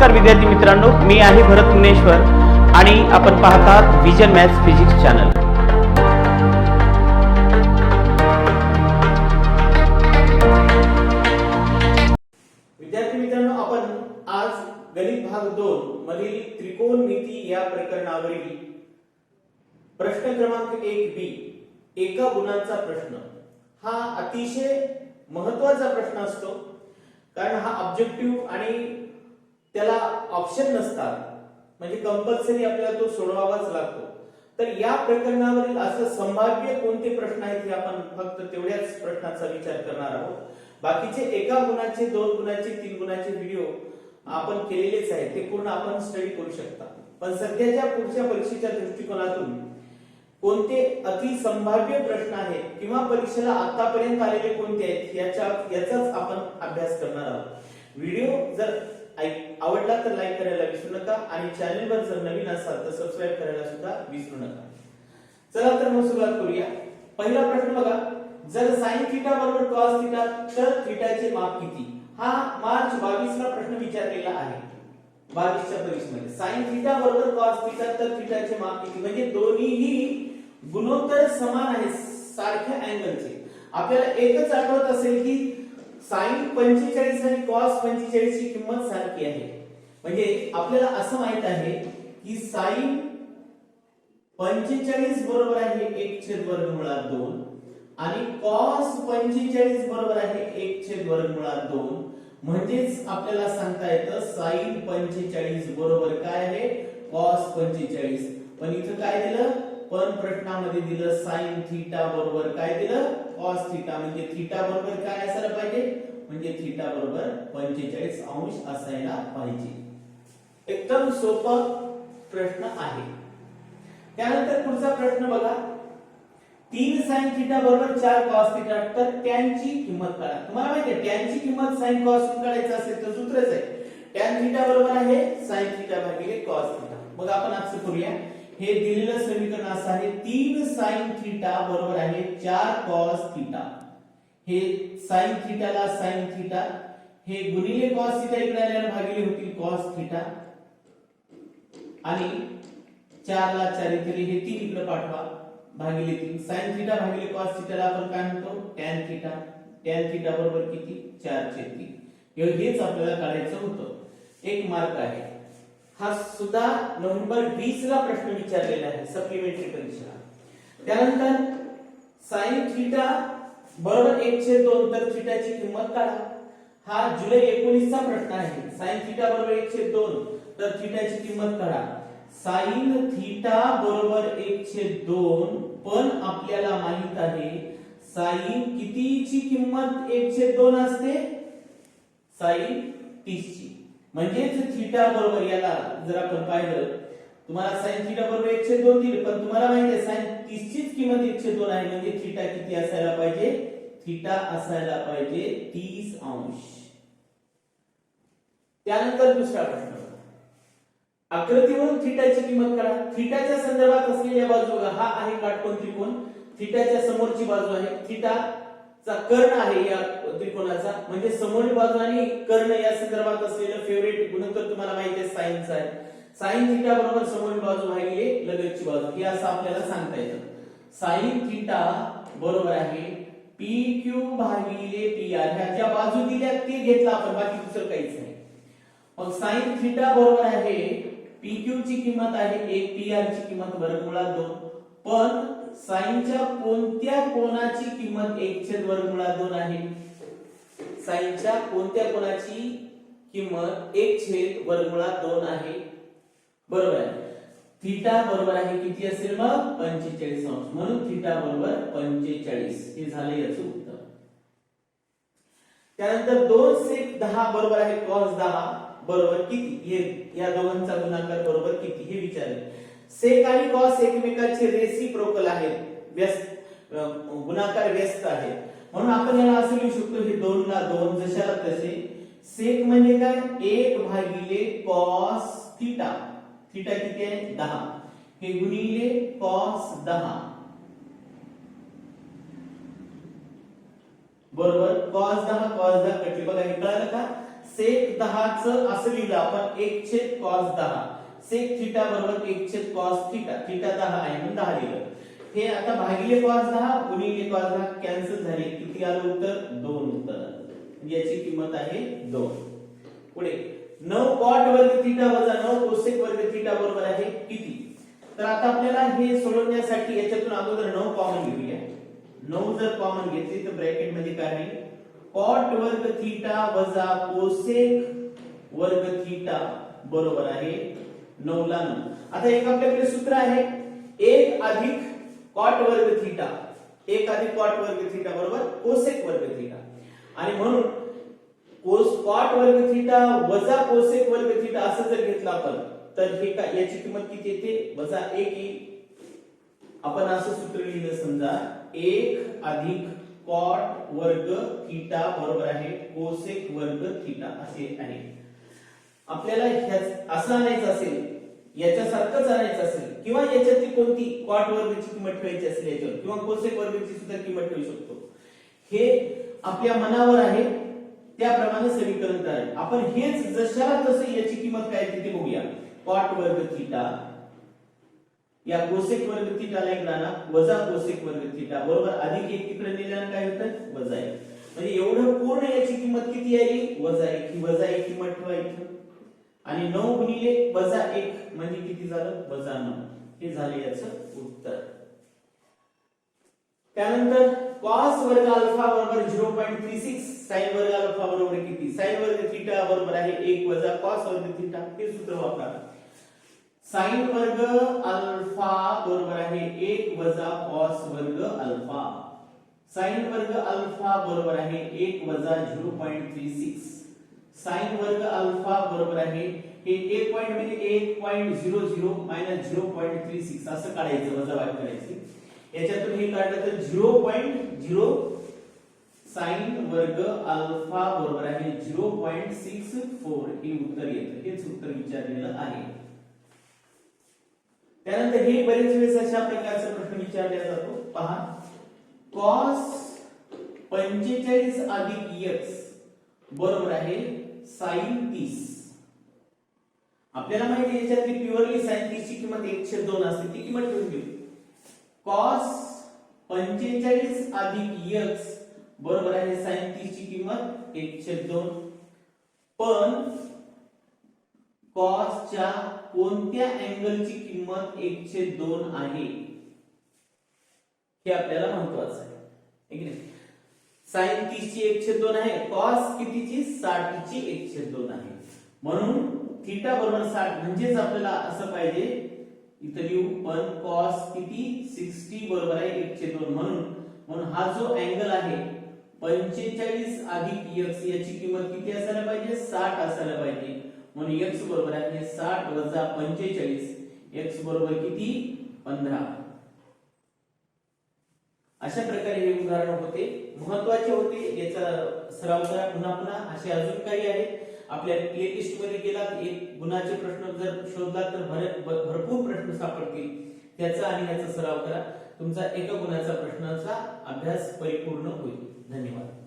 नमस्कार विद्यार्थी मित्रांनो मी आहे भरत मुनेश्वर आणि आपण पाहतात विजन मॅथ्स फिजिक्स चॅनल विद्यार्थी मित्रांनो आपण आज गणित भाग दोन मधील त्रिकोणमिती या प्रकरणावरील प्रश्न क्रमांक एक बी एका गुणांचा प्रश्न. हा अतिशय महत्त्वाचा प्रश्न असतो कारण हा ऑब्जेक्टिव्ह आणि त्याला ऑप्शन नसतात. म्हणजे कंपल्सरी आपल्याला तो सोडवावाच लागतो. तर या प्रकरणावरील असं संभाव्य कोणते प्रश्न आहेत हे आपण फक्त तेवढ्याच प्रश्नाचा विचार करणार आहोत. बाकीचे एका गुणाचे दोन गुणाचे तीन गुणाचे व्हिडिओ आपण केलेलेच आहेत. ते पूर्ण आपण स्टडी करू शकता. पण सध्याच्या पुढच्या परीक्षेच्या दृष्टिकोनातून कोणते अति संभाव्य प्रश्न आहेत किंवा परीक्षेला आतापर्यंत आलेले कोणते आहेत याच्या याचाच आपण अभ्यास करणार आहोत. व्हिडिओ जर आवडला तर लाईक करायला विसरू नका आणि चॅनलवर जर नवीन असाल तर सबस्क्राईब करायला सुद्धा विसरू नका. चला तर मग सुरुवात करूया. पहिला प्रश्न बघा. जर साइन थिटा बरोबर कॉस थिटा तर थिटाचे माप किती? हा मार्च 22 ला प्रश्न विचारलेला आहे. बावीसच्या परीक्षेमध्ये साइन थिटा बरोबर कॉस थिटा तर थिटाचे माप किती? म्हणजे दोन्हीही गुणोत्तर समान आहे सारख्या अँगलचे आपल्याला एकच आठवत असेल की साइन 45 आणि कॉस 45 ची किंमत सारखी आहे. म्हणजे आपल्याला असं माहीत आहे की साईन पंचेचाळीस बरोबर आहे एक छेद वर्गमुळात दोन आणि कॉस पंचेचाळीस बरोबर आहे एक छेद वर्गमुळात दोन. म्हणजेच आपल्याला सांगता येतं साईन पंचेचाळीस बरोबर काय आहे? कॉस पंचेचाळीस. पण इथं काय दिलं? पण प्रश्नामध्ये दिलं साईन थीटा बरोबर काय दिलं? Cos theta. म्हणजे थीटा बरोबर काय असायला पाहिजे? म्हणजे थीटा बरोबर 45 अंश असायला पाहिजे. एकदम सोपा प्रश्न आहे. त्यानंतर पुढचा प्रश्न बघा. तीन साइन थिटा बरोबर चार कॉस थिटा तर त्यांची किंमत काढा. तुम्हाला माहिती आहे टॅनची किंमत साइन कॉस काढायचं असेल तर सूत्रच आहे. टॅन थिटा बरोबर आहे साइन थिटा भागिले कॉस थिटा मग आपण असं करूया. हे दिलेलं समीकरण असं आहे तीन साइन थिटा बरोबर आहे चार कॉस थिटा हे साइन थिटाला साइन थिटा हे गुणिले कॉस थिटा इकडे आल्यानं भागिले होतील कॉस थिटा आणि चार ला चार हे तीन इकडे पाठवा भागिले तीन. साइन थिटा भागिले कॉस थिटाला आपण काय म्हणतो? Tan theta. टॅन थिटा बरोबर किती? चार चे तीन हेच आपल्याला काढायचं होतं. एक मार्क आहे. हा सुद्धा नोव्हेंबर वीस ला प्रश्न विचारलेला आहे सप्लिमेंटरी परीक्षा त्यानंतर साइन थिटा बरोबर एक छेद दोन तर थिटाची किंमत काढा. हा जुलै 19 चा प्रश्न आहे. साईन थिटा बरोबर एकशे दोन तर थिटाची किंमत काढा साईन थिटा बरोबर एकशे दोन पण आपल्याला माहीत आहे साईन कितीची किंमत एकशे दोन असते? साइन 30 ची म्हणजेच थिटा बरोबर याला जर आपण पाहिलं तुम्हाला साइन थिटा बरोबर एकशे दोन दिले पण तुम्हाला माहिती आहे साइन 30 चीच किंमत एकशे दोन आहे म्हणजे थिटा किती असायला पाहिजे? थिटा असायला पाहिजे तीस अंश. त्यानंतर दुसरा प्रश्न. आकृतीवरून थिटाची किंमत करा थिटाच्या संदर्भात असलेल्या बाजू बघा. हा आहे काटकोन त्रिकोण. थिटाच्या समोरची बाजू आहे. थिटाचा कर्ण आहे या त्रिकोणाचा. म्हणजे समोरील बाजू आणि कर्ण या संदर्भात असलेलं फेवरेट गुणोत्तर तुम्हाला माहिती आहे साइनचा आहे. साईन थिटा बरोबर समोरील बाजू भागिले लगतची बाजू. हे असं आपल्याला सांगता येतं. साईन थिटा बरोबर आहे पी क्यू भागिले पी आर ह्या ज्या बाजू दिल्या ते घेतलं आपण. बाकी दुसरं काहीच नाही. मग साइन थिटा बरोबर आहे पीक्यू ची किंमत आहे एक पी आर ची किंमत वर्गमुळात दोन. पण साइनच्या कोणत्या कोणाची किंमत एक छेद वर्गमुळात दोन आहे? साईनच्या कोणत्या कोणाची किंमत एक छेद वर्गमुळात दोन आहे? बरोबर आहे. थिटा बरोबर आहे किती असेल मग? पंचेचाळीस अंश. म्हणून थिटा बरोबर पंचेचाळीस. हे झालं याचं उत्तर. त्यानंतर दोन सेक दहा बरोबर आहे कॉस दहा. बरोबर किती? हे या दोघांचा गुणाकार बरोबर किती? हे विचारले सेक आणि कॉस एकमेकांचे रेसिप्रोकल आहेत. व्यस्त गुणाकार व्यस्त आहे म्हणून आपण याला असं लिहू शकतो हे दोन ला दोन जशाला तसे. सेक म्हणजे काय? एक भागिले कॉस थिटा थिटा किती आहे? दहा. हे गुणिले कॉस दहा. बरोबर? कॉस दहा कॉस दहा कटले. बघा हे कळालं का? सेक दहाच असं लिहिलं आपण एक छेद कॉस दहा. सेक थिटा बरोबर एक छेद कॉस थिटा थिटा दहा आहे म्हणून दहा लिहिलं. हे आता भागिले कॉस दहा गुणिले कॉस दहा कॅन्सल झाले. किती आलं उत्तर? दोन उत्तर. म्हणजे याची किंमत आहे दोन. पुढे. नऊ कॉट वर्ग थिटा वजा नऊ कोसेक वर्ग थिटा बरोबर आहे किती? तर आता आपल्याला हे सोडवण्यासाठी याच्यातून अगोदर नऊ कॉमन घेऊया. नऊ जर कॉमन घेतली तर ब्रॅकेटमध्ये काय राहील? कॉट वर्ग थिटा वजा कोसेक वर्ग थिटा बरोबर आहे नऊला नऊ आता एक आपल्याकडे सूत्र आहे. एक अधिक कॉट वर्ग थिटा. एक अधिक कॉट वर्ग थिटा बरोबर कोसेक वर्ग थिटा. आणि म्हणून कोस कॉट वर्ग थिटा वजा कोसेक वर्ग थिटा असं जर घेतलं आपण तर हे काय याची किंमत किती येते? वजा एक येईल आपण असं सूत्र लिहिलं समजा एक अधिक कॉट वर्ग थिटा बरोबर आहे कोसेक वर्ग थिटा असे आहे. आपल्याला असं आणायचं असेल याच्यासारखंच आणायचं असेल किंवा याच्यातली कोणती कॉट वर्गची किंमत ठेवायची असेल याच्यावर किंवा कोसेक वर्गची सुद्धा किंमत ठेवू शकतो. हे आपल्या मनावर आहे त्याप्रमाणे समीकरण करायचं आपण हेच जशाला तसं याची किंमत काय तिथे बघूया. कॉट वर्ग थिटा या कोसेक वर्ग थिटाला एक राहणार वजा कोसेक वर्ग थिटा बरोबर अधिक एक तिकडे नेल्यानं काय होतं? वजा एक. म्हणजे एवढं पूर्ण याची किंमत किती आली? वजा एक. ही वजा एक किंमत ठेवायची आणि नऊ गुणिले वजा एक म्हणजे किती झालं? वजा नऊ. हे झालं याच उत्तर. त्यानंतर कॉस वर्ग अल्फा बरोबर zero point three six sine वर्ग अल्फा बरोबर किती? साईन वर्ग थिटा बरोबर आहे एक वजा कॉस वर्ग थिटा. हे सूत्र वापरा. साईन वर्ग अल्फा बरोबर आहे एक वजा कॉस वर्ग अल्फा. साईन वर्ग अल्फा बरोबर आहे एक वजा zero point three six. Sine वर्ग अल्फा बरोबर आहे हे एक पॉईंट म्हणजे 1.00 मायनस 0.36 असं काढायचं वजा वाट करायची. याच्यातून हे काढलं तर 0.0 साइन वर्ग अल्फा बरोबर आहे 0.64 हे उत्तर येतं. हेच उत्तर विचारलेलं आहे. त्यानंतर हे बरेच वेळेस अशा प्रकारचा प्रश्न विचारला जातो. पहा. कॉस पंचेचाळीस अधिक एक्स बरोबर आहे साईन तीस. आपल्याला माहिती आहे याच्यातली प्युअरली साईन तीसची किंमत एकशे दोन असते ती किंमत ठेवून घेऊ. कॉस पंचेचाळीस अधिक एक्स बरोबर आहे साईन तीसची किंमत एकशे दोन. पण कॉसच्या कोणत्या अँगलची किंमत एकशे दोन आहे? हे आपल्याला महत्वाचं आहे. साईन की नाही? साइन 30 ची 102 आहे कॉस कितीची? 60 ची 102 आहे. म्हणून थीटा बरोबर साठ म्हणजेच आपल्याला असं पाहिजे इथं लिहू पण कॉस किती? 60 बरोबर आहे 102 म्हणून म्हणून हा जो अँगल आहे 45 अधिक एक्स याची किंमत किती असायला पाहिजे? साठ असायला पाहिजे. म्हणून एक्स बरोबर आहे साठ वजा पंचेचाळीस एक्स बरोबर किती? 15 अशा प्रकारे हे उदाहरण होते. महत्त्वाचे होते याचा सराव करा. पुन्हा पुन्हा असे अजून काही आहेत. आपल्या प्लेलिस्टमध्ये गेला एक गुणाचे प्रश्न जर शोधला तर भरपूर प्रश्न सापडतील. त्याचा आणि याचा सराव करा. तुमचा एका गुणाचा प्रश्नाचा अभ्यास परिपूर्ण होईल. धन्यवाद.